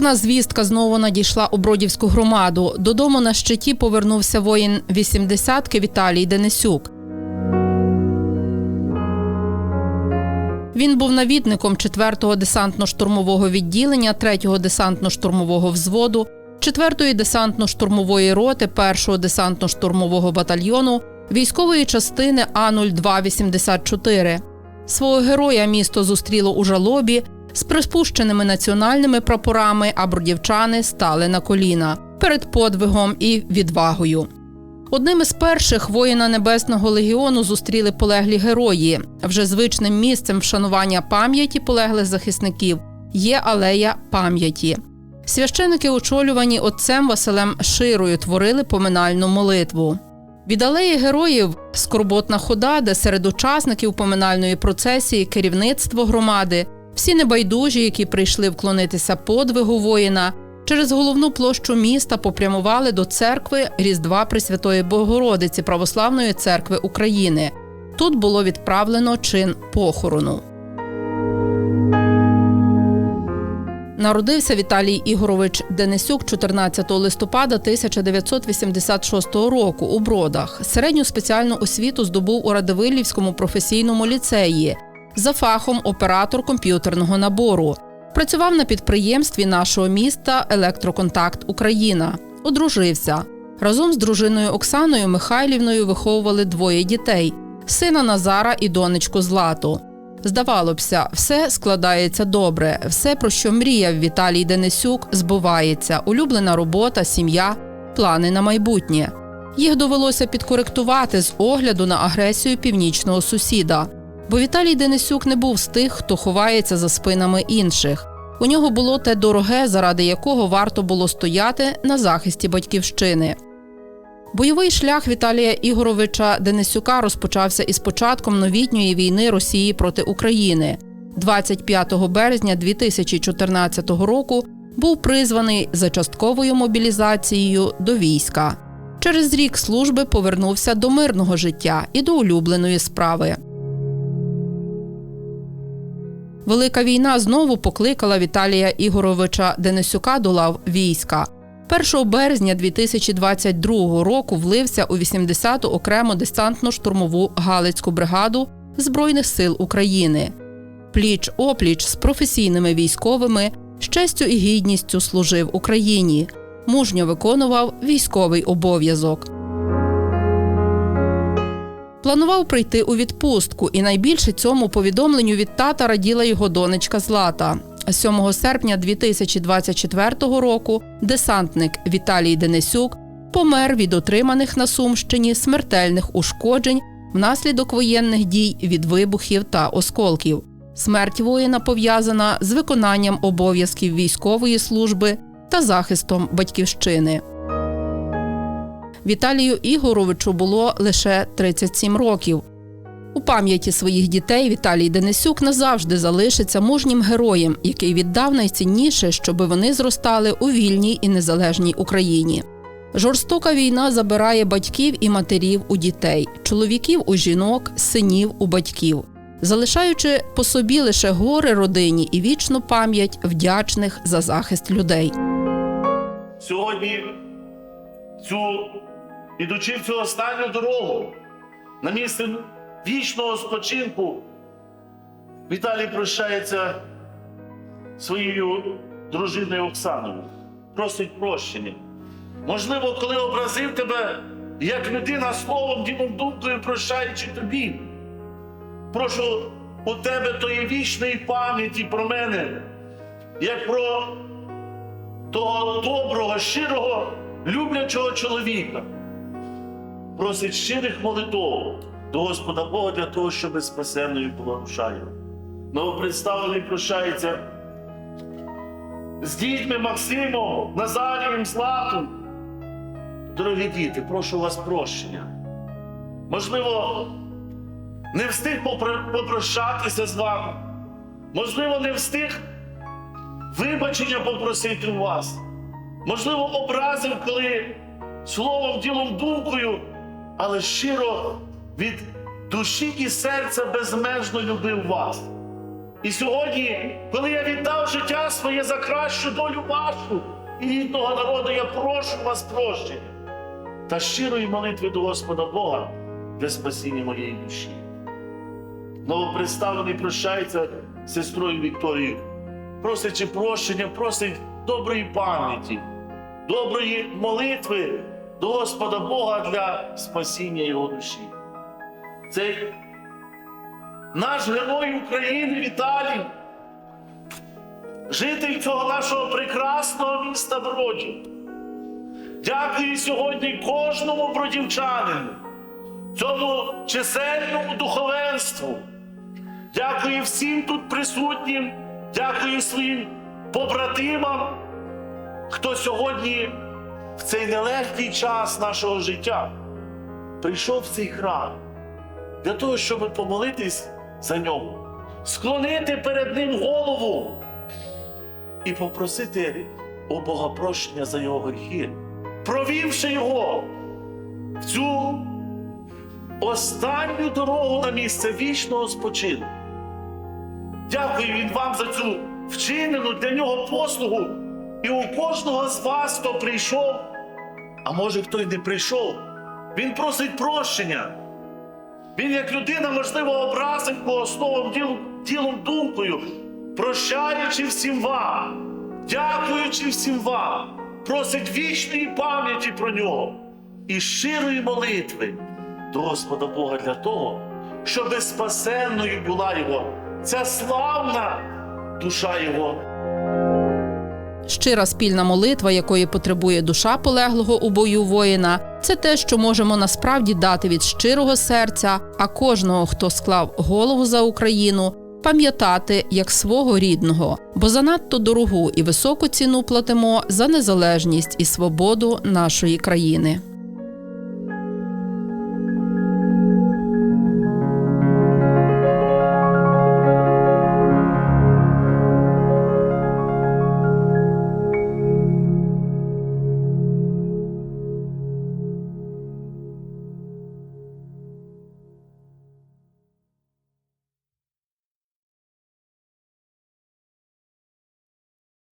Тривожна звістка знову надійшла у Бродівську громаду. Додому на щиті повернувся воїн 80-ки Віталій Денисюк. Він був навідником 4-го десантно-штурмового відділення 3-го десантно-штурмового взводу, 4-ї десантно-штурмової роти 1-го десантно-штурмового батальйону військової частини А-0284. Свого героя місто зустріло у жалобі з приспущеними національними прапорами, а бродівчани стали на коліна перед подвигом і відвагою. Одним із перших воїна Небесного легіону зустріли полеглі герої. Вже звичним місцем вшанування пам'яті полеглих захисників є алея пам'яті. Священики, очолювані отцем Василем Широю, творили поминальну молитву. Від алеї героїв скорботна хода, де серед учасників поминальної процесії керівництво громади, всі небайдужі, які прийшли вклонитися подвигу воїна, через головну площу міста попрямували до церкви Різдва Пресвятої Богородиці Православної церкви України. Тут було відправлено чин похорону. Народився Віталій Ігорович Денисюк 14 листопада 1986 року у Бродах. Середню спеціальну освіту здобув у Радивилівському професійному ліцеї за фахом оператор комп'ютерного набору. Працював на підприємстві нашого міста Електроконтакт Україна. Одружився. Разом з дружиною Оксаною Михайлівною виховували двоє дітей сина Назара і донечку Злату. Здавалося все складається добре, все, про що мріяв Віталій Денисюк, збувається, улюблена робота, сім'я, плани на майбутнє. Їх довелося підкоректувати з огляду на агресію північного сусіда. Бо Віталій Денисюк не був з тих, хто ховається за спинами інших. У нього було те дороге, заради якого варто було стояти на захисті батьківщини. Бойовий шлях Віталія Ігоровича Денисюка розпочався із початком новітньої війни Росії проти України. 25 березня 2014 року був призваний за частковою мобілізацією до війська. Через рік служби повернувся до мирного життя і до улюбленої справи. Велика війна знову покликала Віталія Ігоровича Денисюка до лав війська. 1 березня 2022 року влився у 80-ту окрему десантно-штурмову Галицьку бригаду Збройних сил України. Пліч опліч з професійними військовими з честю і гідністю служив Україні, мужньо виконував військовий обов'язок. Планував прийти у відпустку, і найбільше цьому повідомленню від тата раділа його донечка Злата. 7 серпня 2024 року десантник Віталій Денисюк помер від отриманих на Сумщині смертельних ушкоджень внаслідок воєнних дій від вибухів та осколків. Смерть воїна пов'язана з виконанням обов'язків військової служби та захистом батьківщини. Віталію Ігоровичу було лише 37 років. У пам'яті своїх дітей Віталій Денисюк назавжди залишиться мужнім героєм, який віддав найцінніше, щоби вони зростали у вільній і незалежній Україні. Жорстока війна забирає батьків і матерів у дітей, чоловіків у жінок, синів у батьків, залишаючи по собі лише гори родині і вічну пам'ять вдячних за захист людей. сьогодні цю, ідучи в цю останню дорогу на місце вічного спочинку, Віталій прощається своєю дружиною Оксаною, просить прощення. Можливо, коли образив тебе як людина словом, ділом, думкою, прощаючи тобі. Прошу у тебе тої вічної пам'яті про мене, як про того доброго, щирого, люблячого чоловіка. Просить щирих молитов до Господа Бога для того, щоб спасенною була душа його. Новопредставлений прощається з дітьми Максимом, Назарієм, Златом. Дорогі діти, прошу вас прощення. Можливо, не встиг попрощатися з вами. Можливо, не встиг вибачення попросити у вас. Можливо, образив, коли словом, ділом, думкою, але щиро від душі і серця безмежно любив вас. І сьогодні, коли я віддав життя своє за кращу долю вашу і рідного народу, я прошу вас прощення та щирої молитви до Господа Бога для спасіння моєї душі. Новопредставлений прощається з сестрою Вікторією, просячи прощення, просить доброї пам'яті, доброї молитви до Господа Бога для спасіння його душі. Цей наш герой України Віталій, житель цього нашого прекрасного міста Бродів. Дякую сьогодні кожному бродівчанину, цьому чисельному духовенству. Дякую всім тут присутнім, дякую своїм побратимам, хто сьогодні в цей нелегкий час нашого життя прийшов в цей храм для того, щоб помолитись за нього, склонити перед ним голову і попросити у Бога прощення за його гріхи, провівши його в цю останню дорогу на місце вічного спочинку. Дякую він вам за цю вчинену для нього послугу. І у кожного з вас, хто прийшов, а може хто й не прийшов, він просить прощення. Він, як людина, можливо, образив кого словом, ділом, ділом, думкою, прощаючи всім вам, дякуючи всім вам, просить вічної пам'яті про нього і щирої молитви до Господа Бога для того, щоб спасенною була його ця славна душа його. Щира спільна молитва, якої потребує душа полеглого у бою воїна, це те, що можемо насправді дати від щирого серця, а кожного, хто склав голову за Україну, пам'ятати як свого рідного, бо занадто дорогу і високу ціну платимо за незалежність і свободу нашої країни.